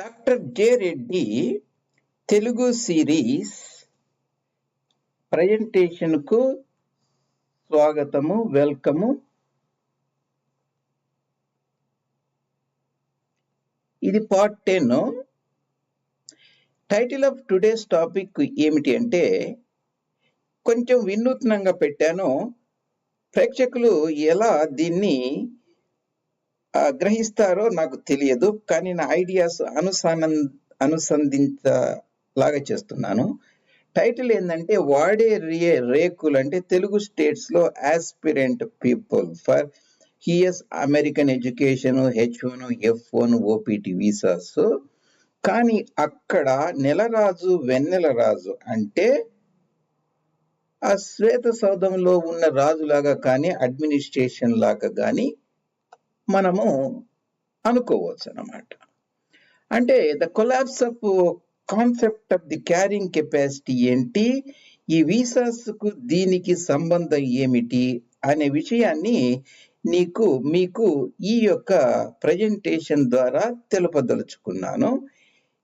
Doctor J Reddy Telugu series ప్రజెంటేషన్కు స్వాగతము welcome. ఇది part ten. Title of today's topic ఏమిటి అంటే కొంచెం వినూత్నంగా పెట్టాను. ప్రేక్షకులు ఎలా దీన్ని గ్రహిస్తారో నాకు తెలియదు కానీ నా ఐడియాస్ అనుసంధ అనుసంధించలాగా చేస్తున్నాను. టైటిల్ ఏంటంటే వాడే రియే రేకులు అంటే తెలుగు స్టేట్స్లో aspirant people. For US American education H one F one OPT visas. కానీ అక్కడ నెలరాజు వెన్నెల రాజు అంటే ఆ శ్వేత సౌధంలో ఉన్న రాజులాగా కానీ అడ్మినిస్ట్రేషన్ లాగా కానీ మనము అనుకోవచ్చు అన్నమాట అంటే the collapse of concept of the carrying capacity ఏంటి? ఈ వీసాస్కు దీనికి సంబంధం ఏమిటి? అనే విషయాన్ని నీకు మీకు ఈ యొక్క ప్రజెంటేషన్ ద్వారా తెలుపదలుచుకున్నాను.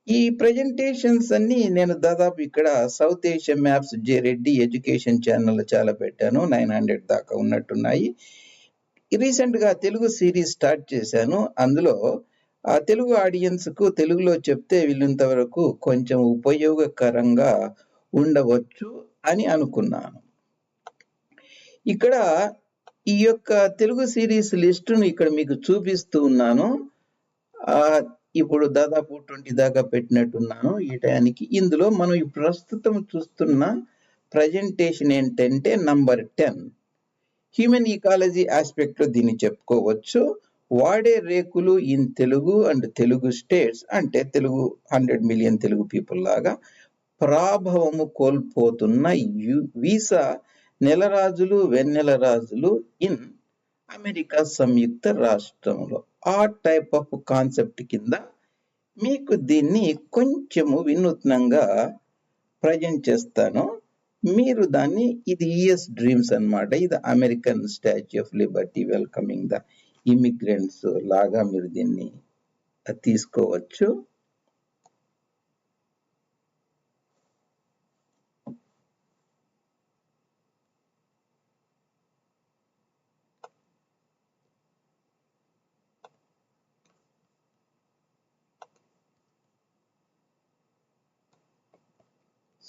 ఈ ప్రజెంటేషన్స్ అన్ని నేను దాదాపు ఇక్కడ South Asia maps J Reddy education channel చాలా పెట్టాను. నైన్ హండ్రెడ్ దాకా ఉన్నట్టున్నాయి. రీసెంట్గా తెలుగు సిరీస్ స్టార్ట్ చేశాను. అందులో ఆ తెలుగు ఆడియన్స్కు తెలుగులో చెప్తే వీళ్ళంత వరకు కొంచెం ఉపయోగకరంగా ఉండవచ్చు అని అనుకున్నాను. ఇక్కడ ఈ యొక్క తెలుగు సిరీస్ లిస్టును ఇక్కడ మీకు చూపిస్తూ ఉన్నాను. ఆ ఇప్పుడు దాదాపు ట్వంటీ దాకా పెట్టినట్టున్నాను. ఈ టయానికి ఇందులో మనం ప్రస్తుతం చూస్తున్న ప్రజెంటేషన్ ఏంటంటే నంబర్ టెన్ హ్యూమన్ ఈకాలజీ ఆస్పెక్ట్లో దీన్ని చెప్పుకోవచ్చు. వాడే రేకులు in Telugu and Telugu states అంటే Telugu hundred million Telugu people లాగా ప్రాభవము కోల్పోతున్న యు- వీసా నెలరాజులు వెన్నెల రాజులు ఇన్ అమెరికా సంయుక్త రాష్ట్రంలో. ఆ టైప్ ఆఫ్ కాన్సెప్ట్ కింద మీకు దీన్ని కొంచెము వినూత్నంగా ప్రజెంట్ చేస్తాను. మీరు దాన్ని ఇది యుఎస్ డ్రీమ్స్ అన్నమాట. ఇది American Statue of Liberty welcoming the immigrants లాగా మీరు దీన్ని తీసుకోవచ్చు.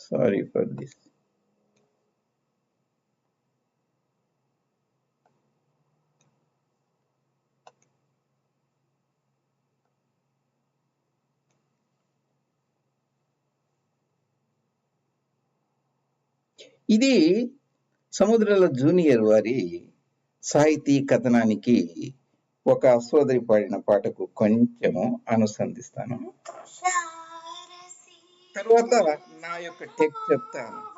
సారీ ఫర్ దిస్ ఇది సముద్రాల జూనియర్ వారి సాహితీ కథనానికి ఒక సోదరి పాడిన పాటకు కొంచెము అనుసంధిస్తాను. తర్వాత నా యొక్క టెక్ చెప్తాను.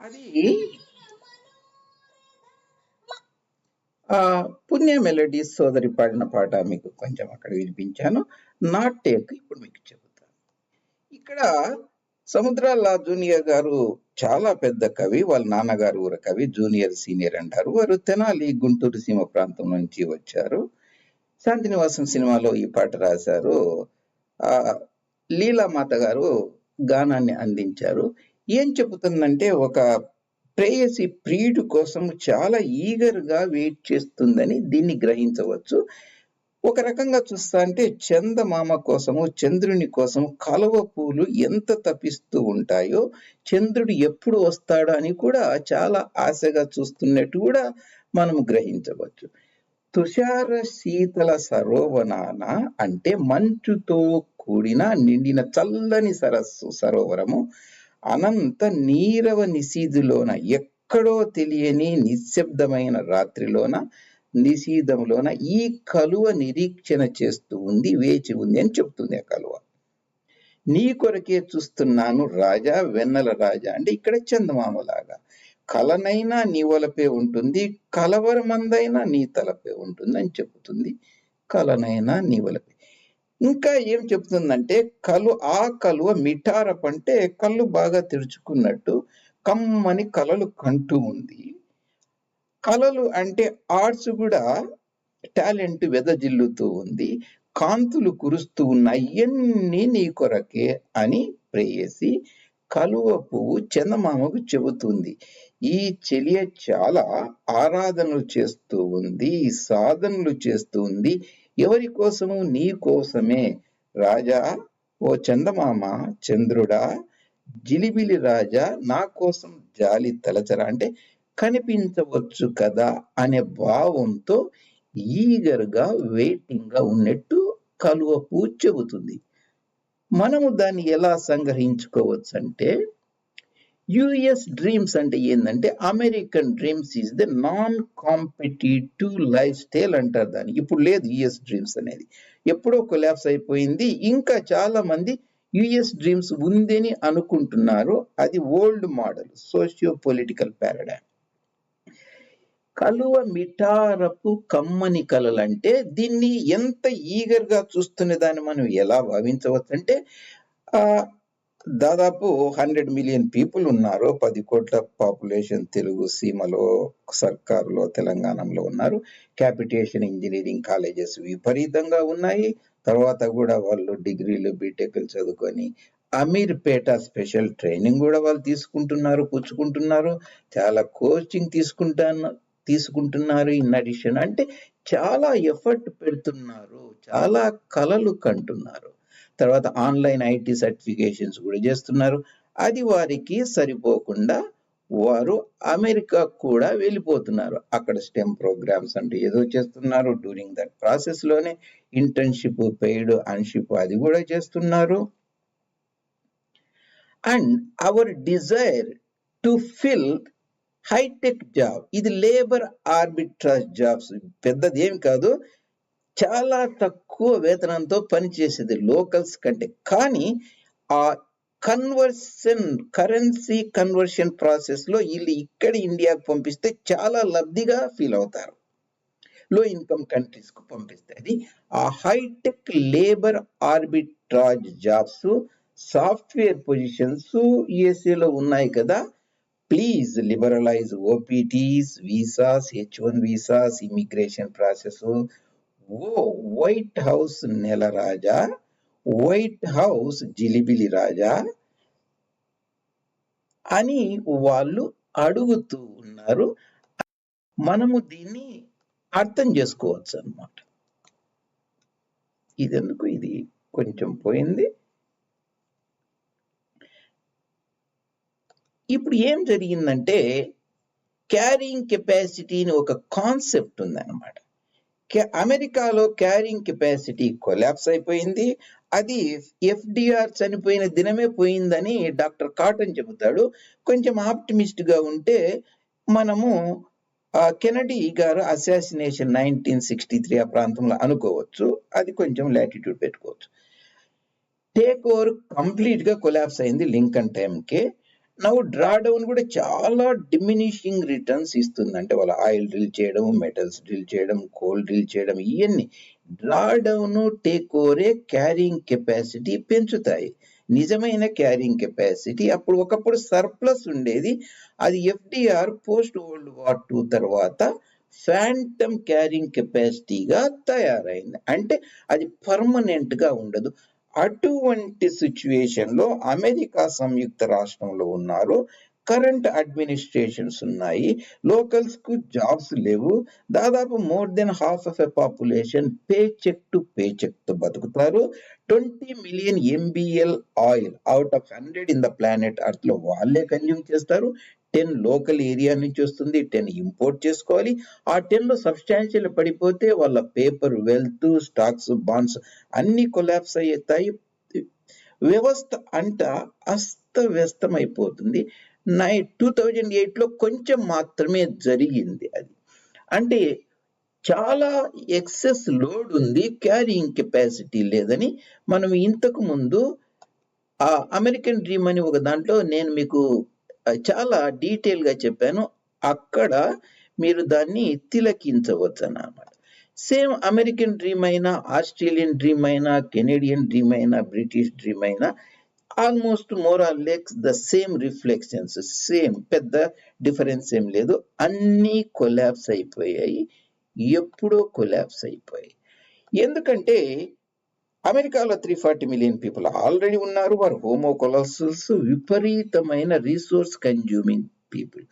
అది ఆ పుణ్య మెలడీస్ సోదరి పాడిన పాట మీకు కొంచెం అక్కడ వినిపించాను. నాట్ టేక్ ఇప్పుడు మీకు చెబుతాను. ఇక్కడ సముద్రాల జూనియర్ గారు చాలా పెద్ద కవి వాళ్ళ నాన్నగారు ఊర కవి జూనియర్ సీనియర్ అంటారు. వారు తెనాలి గుంటూరు సీమ ప్రాంతం నుంచి వచ్చారు. శాంతినివాసం సినిమాలో ఈ పాట రాశారు. ఆ లీలామాత గారు గానాన్ని అందించారు. ఏం చెబుతుందంటే ఒక ప్రేయసి ప్రియుడు కోసం చాలా ఈగర్గా వెయిట్ చేస్తుందని దీన్ని గ్రహించవచ్చు. ఒక రకంగా చూస్తా అంటే చందమామ కోసము చంద్రుని కోసం కలువ పూలు ఎంత తపిస్తూ ఉంటాయో చంద్రుడు ఎప్పుడు వస్తాడో అని కూడా చాలా ఆశగా చూస్తున్నట్టు కూడా మనం గ్రహించవచ్చు. తుషార శీతల సరోవరాన అంటే మంచుతో కూడిన నిండిన చల్లని సరస్సు సరోవరము అనంత నీరవ నిశీధులోన ఎక్కడో తెలియని నిశ్శబ్దమైన రాత్రిలోన నిశీధంలోన ఈ కలువ నిరీక్షణ చేస్తూ ఉంది వేచి ఉంది అని చెప్తుంది ఆ కలువ. నీ కొరకే చూస్తున్నాను రాజా వెన్నెల రాజా అంటే ఇక్కడ చందమామలాగా. కలనైనా నీ వలపే ఉంటుంది కలవరమందైనా నీ తలపే ఉంటుంది అని చెబుతుంది. కలనైనా నీ వలపే. ఇంకా ఏం చెప్తుందంటే కలు ఆ కలువ మిఠారప్ అంటే కళ్ళు బాగా తెరుచుకున్నట్టు కమ్మని కలలు కంటూ ఉంది. కళలు అంటే ఆర్ట్స్ కూడా టాలెంట్ వెదజిల్లుతూ ఉంది. కాంతులు కురుస్తూ ఉన్నాయి ఇవన్నీ నీ కొరకే అని ప్రేయసి కలువ పువ్వు చందమామకు చెబుతుంది. ఈ చెలియ చాలా ఆరాధనలు చేస్తూ ఉంది సాధనలు చేస్తూ ఉంది. ఎవరి కోసము? నీ కోసమే. రాజా ఓ చందమామ చంద్రుడా జిలిబిలి రాజా నా కోసం జాలి తలచరా. అంటే కనిపించవచ్చు కదా అనే భావంతో ఈగర్గా వెయిటింగ్గా ఉన్నట్టు కలువ పువ్వు చెబుతుంది. మనము దాన్ని ఎలా సంగ్రహించుకోవచ్చు అంటే యుఎస్ డ్రీమ్స్ అంటే ఏంటంటే American dreams is the non competitive life style అంటారు దాన్ని. ఇప్పుడు లేదు యుఎస్ డ్రీమ్స్ అనేది. ఎప్పుడో కొలాప్స్ అయిపోయింది. ఇంకా చాలా మంది యుఎస్ డ్రీమ్స్ ఉందని అనుకుంటున్నారు. అది old model socio political paradigm కలువ మిఠారపు కమ్మని కలలంటే అంటే దీన్ని ఎంత ఈగర్గా చూస్తున్న దాన్ని మనం ఎలా భావించవచ్చు అంటే ఆ దాదాపు హండ్రెడ్ మిలియన్ పీపుల్ ఉన్నారు. పది కోట్ల పాపులేషన్ తెలుగు సీమలో సర్కారులో తెలంగాణలో ఉన్నారు. క్యాపిటేషన్ ఇంజనీరింగ్ కాలేజెస్ విపరీతంగా ఉన్నాయి. తర్వాత కూడా వాళ్ళు డిగ్రీలు బీటెక్లు చదువుకొని అమీర్పేట స్పెషల్ ట్రైనింగ్ కూడా వాళ్ళు తీసుకుంటున్నారు పుచ్చుకుంటున్నారు. చాలా కోచింగ్ తీసుకుంటాను తీసుకుంటున్నారు ఇన్ అడిషన్ అంటే చాలా ఎఫర్ట్ పెడుతున్నారు చాలా కళలు కంటున్నారు. తర్వాత ఆన్లైన్ ఐటీ సర్టిఫికేషన్స్ కూడా చేస్తున్నారు. అది వారికి సరిపోకుండా వారు అమెరికా కూడా వెళ్ళిపోతున్నారు. అక్కడ స్టెమ్ ప్రోగ్రామ్స్ అంటే ఏదో చేస్తున్నారు. డ్యూరింగ్ దట్ ప్రాసెస్లోనే ఇంటర్న్షిప్ పెయిడ్ అన్షిప్ అది కూడా చేస్తున్నారు. And our desire to fill hitech job ఇది లేబర్ ఆర్బిట్రాజ్ జాబ్స్ పెద్దది ఏమి కాదు. చాలా తక్కువ వేతనంతో పనిచేసేది లోకల్స్ కంటే. కానీ ఆ కన్వర్షన్ కరెన్సీ కన్వర్షన్ ప్రాసెస్లో వీళ్ళు ఇక్కడ ఇండియాకు పంపిస్తే చాలా లబ్ధిగా ఫీల్ అవుతారు. లో ఇన్కమ్ కంట్రీస్కు పంపిస్తే. అది ఆ hitech labour arbitrage jobs software positions యుఎస్ఏలో ఉన్నాయి కదా. Please liberalise OPTs visas H one visas immigration process O White House నెల రాజా వైట్ హౌస్ జిలిబిలి రాజా అని వాళ్ళు అడుగుతూ ఉన్నారు. మనము దీన్ని అర్థం చేసుకోవచ్చు అన్నమాట ఇది ఎందుకు ఇది కొంచెం పోయింది. ఇప్పుడు ఏం జరిగిందంటే క్యారింగ్ కెపాసిటీ అని ఒక కాన్సెప్ట్ ఉందన్నమాట. అమెరికాలో క్యారింగ్ కెపాసిటీ కొలాప్స్ అయిపోయింది. అది ఎఫ్డిఆర్ చనిపోయిన దినమే పోయిందని డాక్టర్ కాటన్ చెబుతాడు. కొంచెం ఆప్టిమిస్ట్గా ఉంటే మనము కెనడీ గారు అసాసినేషన్ నైన్టీన్ సిక్స్టీ త్రీ ఆ ప్రాంతంలో అనుకోవచ్చు. అది కొంచెం లాటిట్యూడ్ పెట్టుకోవచ్చు. టేక్ ఓవర్ కంప్లీట్గా కొలాప్స్ అయింది లింకన్ టైంకే నవ్వు డ్రా డౌన్ కూడా చాలా డిమినిషింగ్ రిటర్న్స్ ఇస్తుంది. అంటే వాళ్ళ ఆయిల్ డ్రిల్ చేయడం మెటల్స్ డ్రిల్ చేయడం కోల్ డ్రిల్ చేయడం ఇవన్నీ డ్రా డౌన్ టేక్ ఓవరే క్యారింగ్ కెపాసిటీ పెంచుతాయి. నిజమైన క్యారింగ్ కెపాసిటీ అప్పుడు ఒకప్పుడు సర్ప్లస్ ఉండేది. అది FDR post world war two తర్వాత ఫ్యాంటమ్ క్యారింగ్ కెపాసిటీగా తయారైంది. అంటే అది పర్మనెంట్గా ఉండదు. అటువంటి సిచ్యువేషన్లో అమెరికా సంయుక్త రాష్ట్రంలో ఉన్నారు. కరెంట్ అడ్మినిస్ట్రేషన్స్ ఉన్నాయి. లోకల్స్కు జాబ్స్ లేవు. దాదాపు more than half of a population pay check to pay చెక్తో బతుకుతారు. Twenty million MBL oil out of hundred in the planet అర్త్లో వాళ్ళే కన్జ్యూమ్ చేస్తారు. టెన్ లోకల్ ఏరియా నుంచి వస్తుంది టెన్ ఇంపోర్ట్ చేసుకోవాలి. ఆ టెన్లో సబ్స్టాన్షియల్ పడిపోతే వాళ్ళ పేపర్ వెల్త్ స్టాక్స్ బాండ్స్ అన్ని కొలాప్స్ అవుతాయి. వ్యవస్థ అంట అస్తవ్యస్తం అయిపోతుంది నై టూ థౌజండ్ ఎయిట్లో కొంచెం మాత్రమే జరిగింది అది. అంటే చాలా ఎక్సెస్ లోడ్ ఉంది క్యారింగ్ కెపాసిటీ లేదని. మనం ఇంతకు ముందు ఆ అమెరికన్ డ్రీమ్ అని ఒక దాంట్లో నేను మీకు చాలా డీటెయిల్గా చెప్పాను. అక్కడ మీరు దాన్ని తిలకించవచ్చు అన్నమాట సేమ్ అమెరికన్ డ్రీమ్ అయినా ఆస్ట్రేలియన్ డ్రీమ్ అయినా కెనేడియన్ డ్రీమ్ అయినా బ్రిటిష్ డ్రీమ్ అయినా almost more or less the same reflections same పెద్ద డిఫరెన్స్ ఏం లేదు. అన్నీ కొలాప్స్ అయిపోయాయి. ఎప్పుడో కొలాప్స్ అయిపోయాయి. ఎందుకంటే అమెరికాలో three forty million people already ఉన్నారు. వారు హోమో కొలసల్స్ విపరీతమైన రీసోర్స్ కన్జ్యూమింగ్ పీపుల్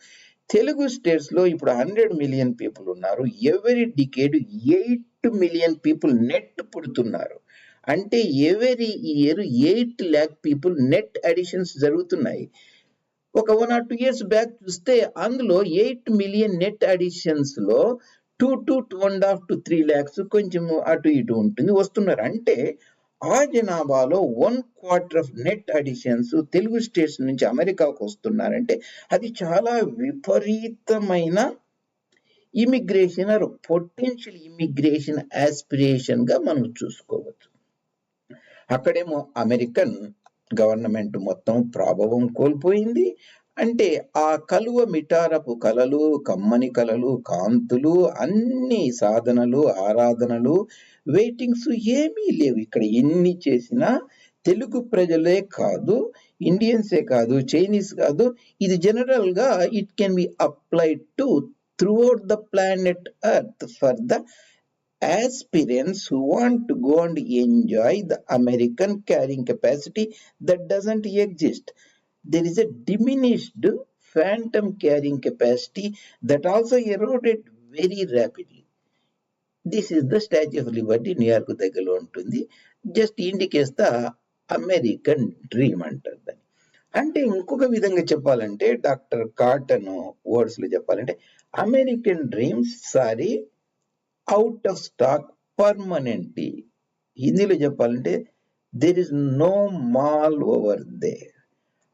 తెలుగు స్టేట్స్లో ఇప్పుడు హండ్రెడ్ మిలియన్ పీపుల్ ఉన్నారు. Every decade eight million people net పుడుతున్నారు. అంటే every year eight lakh people net additions జరుగుతున్నాయి. ఒక one or two years back చూస్తే అందులో eight million net అడిషన్స్లో two to two and half to three lakhs కొంచెం అటు ఇటు ఉంటుంది వస్తున్నారు. అంటే ఆ జనాభాలో one quarter of net additions Telugu states నుంచి అమెరికాకు వస్తున్నారంటే అది చాలా విపరీతమైన ఇమిగ్రేషన్ ఆర్ పొటెన్షియల్ ఇమిగ్రేషన్ ఆస్పిరేషన్గా మనం చూసుకోవచ్చు. అక్కడేమో అమెరికన్ గవర్నమెంట్ మొత్తం ప్రాభవం కోల్పోయింది అంటే ఆ కలువ మిటారపు కలలు కమ్మని కలలు కాంతులు అన్ని సాధనలు ఆరాధనలు వెయిటింగ్స్ ఏమీ లేవు ఇక్కడ ఎన్ని చేసినా తెలుగు ప్రజలే కాదు ఇండియన్సే కాదు చైనీస్ కాదు ఇది జనరల్గా it can be applied to throughout the planet earth for the aspirants who want to go and enjoy the American carrying capacity that doesn't exist. There is a diminished phantom carrying capacity that also eroded very rapidly. This is the Statue of Liberty New York దగ్గరలో ఉంటుంది. Just indicates the American dream అంటారు దాన్ని. అంటే ఇంకొక విధంగా చెప్పాలంటే doctor Cotton వర్డ్స్లో చెప్పాలంటే American dreams sorry out of stock permanently హిందీలో చెప్పాలంటే there is no mall over they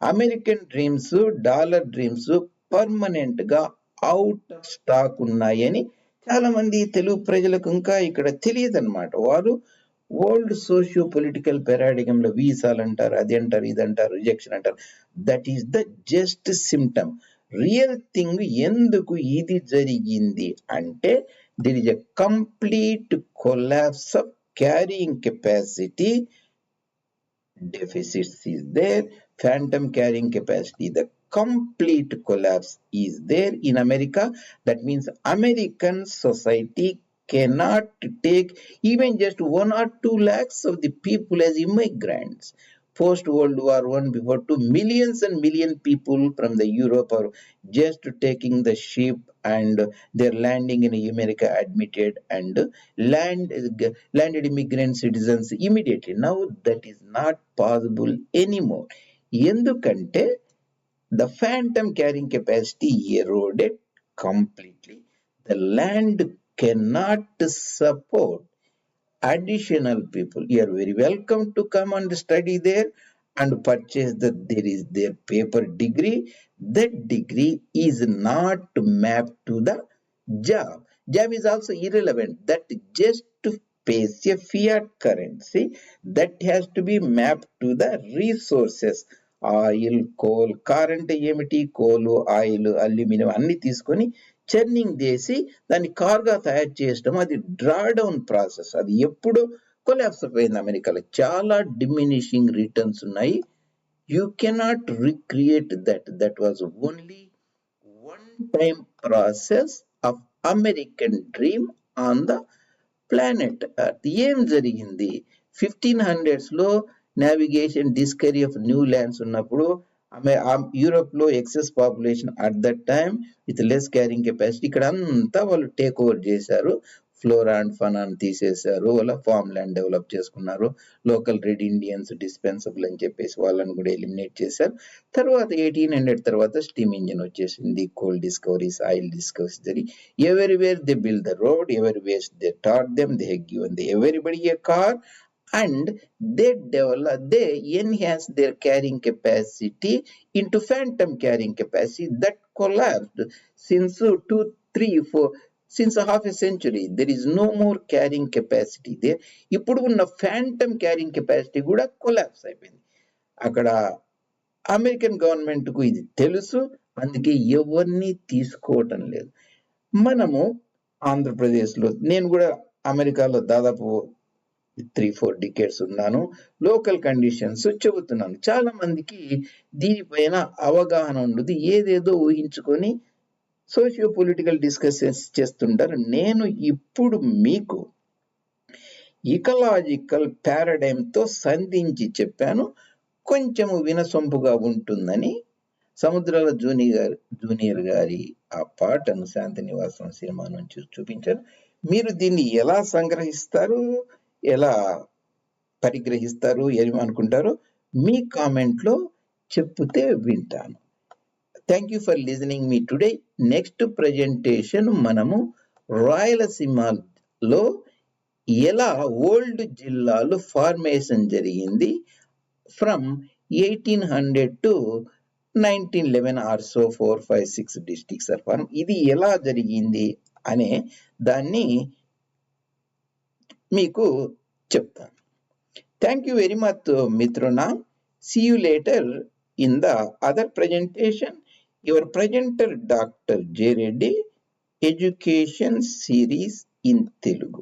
American dreams dollar dreams పర్మనెంట్గా అవుట్ ఆఫ్ స్టాక్ ఉన్నాయని చాలా మంది తెలుగు ప్రజలకు ఇంకా ఇక్కడ తెలియదు అనమాట వారు వరల్డ్ సోషియో పొలిటికల్ పెరాడిగంలో వీసాలు అంటారు అది అంటారు ఇది అంటారు రిజెక్షన్ అంటారు. That is the just symptom real thing ఎందుకు ఇది జరిగింది అంటే there is a complete collapse of carrying capacity. Deficits is there. Phantom carrying capacity the complete collapse is there in america. That means american society cannot take even just one or two lakhs of the people as immigrants. Post world war one before two millions and million people from the europe are just taking the ship and they're landing in america admitted and land landed immigrant citizens immediately. Now that is not possible anymore ఎందుకంటే the phantom carrying capacity eroded completely the land cannot support additional people you are very welcome to come and study there and purchase that there is their paper degree that degree is not mapped to the job. Job is also irrelevant. That just pays a fiat currency that has to be mapped to the resources. oil coal car అంటే ఏమిటి? కోలు oil aluminium అన్ని తీసుకొని churning చేసి దాన్ని కార్గా తయారు చేయడం అది డ్రా డౌన్ ప్రాసెస్ అది ఎప్పుడు కొలాప్స్ అయిపోయింది అమెరికాలో. చాలా డిమినిషింగ్ రిటర్న్స్ ఉన్నాయి. You cannot recreate that that was only one time process of American dream on the planet earth ఏం జరిగింది? ఫిఫ్టీన్ హండ్రెడ్స్లో లో navigation discovery of new lands ఉన్నప్పుడు ఆమె యూరోప్లో excess population at that time with less carrying capacity ఇక్కడ అంతా వాళ్ళు టేక్ ఓవర్ చేశారు. ఫ్లోరా అండ్ ఫనాన్ తీసేశారు. వాళ్ళ ఫార్మ్ ల్యాండ్ డెవలప్ చేసుకున్నారు. లోకల్ రెడ్ ఇండియన్స్ డిస్పెన్సబుల్ అని చెప్పేసి వాళ్ళని కూడా ఎలిమినేట్ చేశారు. తర్వాత ఎయిటీన్ హండ్రెడ్ తర్వాత స్టీమ్ ఇంజిన్ వచ్చేసింది. కోల్ డిస్కవరీస్ ఆయిల్ డిస్కవరీస్ జరిగి everywhere they build the road everywhere they taught them they given they everybody a car and they develop they enhance their carrying capacity into phantom carrying capacity that collapsed since two three four since a half a century there is no more carrying capacity there ఇప్పుడు ఉన్న phantom carrying capacity కూడా collapse అయిపోయింది అక్కడ American గవర్నమెంట్కు ఇది తెలుసు అందుకే ఎవరిని తీసుకోవటం లేదు మనము ఆంధ్రప్రదేశ్లో నేను కూడా అమెరికాలో దాదాపు త్రీ ఫోర్ డికేట్స్ ఉన్నాను. లోకల్ కండిషన్స్ చెబుతున్నాను. చాలా మందికి దీనిపైన అవగాహన ఉండదు ఏదేదో ఊహించుకొని సోషియో పొలిటికల్ డిస్కషన్స్ చేస్తుంటారు. నేను ఇప్పుడు మీకు ఇకలాజికల్ పారాడైమ్తో సంధించి చెప్పాను. కొంచెము వినసొంపుగా ఉంటుందని సముద్రాల జూనియర్ జూనియర్ గారి ఆ పాటను శాంతి నివాసం సినిమా నుంచి చూపించారు. మీరు దీన్ని ఎలా సంగ్రహిస్తారు? ఎలా పరిగ్రహిస్తారు ఏమి అనుకుంటారో మీ కామెంట్లో చెప్తే వింటాను. Thank you for listening me today next presentation మనము రాయలసీమలో ఎలా ఓల్డ్ జిల్లాలో ఫార్మేషన్ జరిగింది from eighteen hundred to nineteen eleven or so four five six districts or form ఇది ఎలా జరిగింది అనే దాన్ని మీకు చెప్తాను. Thank you very much మిత్రునా. See you later in the other presentation your presenter doctor J Reddy education series in Telugu